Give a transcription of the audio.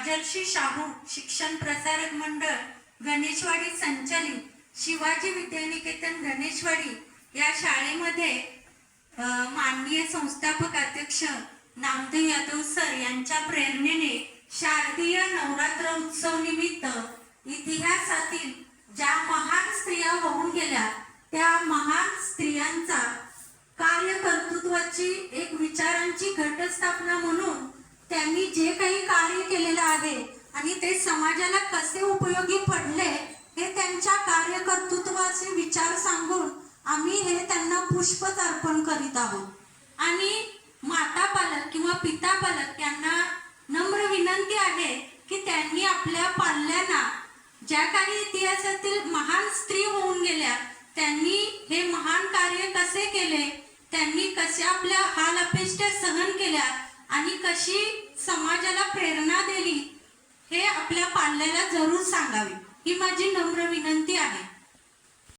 राजर्षी शाहू शिक्षण प्रसारक मंडळ गणेशवाडी संचालित शिवाजी विद्यानिकेतन गणेशवाडी या शाळेमध्ये माननीय संस्थापक अध्यक्ष नामदेव यादव सर यांच्या प्रेरणेने शारदीय नवरात्र उत्सव निमित्त इतिहासातील ज्या महान स्त्रिया होऊन गेल्या त्या महान स्त्रियांचा कार्यकर्तृत्वाची एक विचारांची घटस्थापना म्हणून त्यांनी जे आहे आणि ते समाजाला कसे उपयोगी पडले हे त्यांच्या कार्यकर्तृत्वाचे विचार सांगून आम्ही हे त्यांना पुष्पच अर्पण करीत आहोत. आणि माता पालक किंवा पिता पालक यांना नम्र विनंती आहे की त्यांनी आपल्या पाल्यांना ज्या काही इतिहासातील महान स्त्री होऊन गेल्या त्यांनी हे महान कार्य कसे केले त्यांनी कसे आपल्या हाल अपेष्टा सहन केल्या आणि कशी समाजाला प्रेरणा दिली आपल्याला जरूर सांगावे. ही माझी नम्र विनंती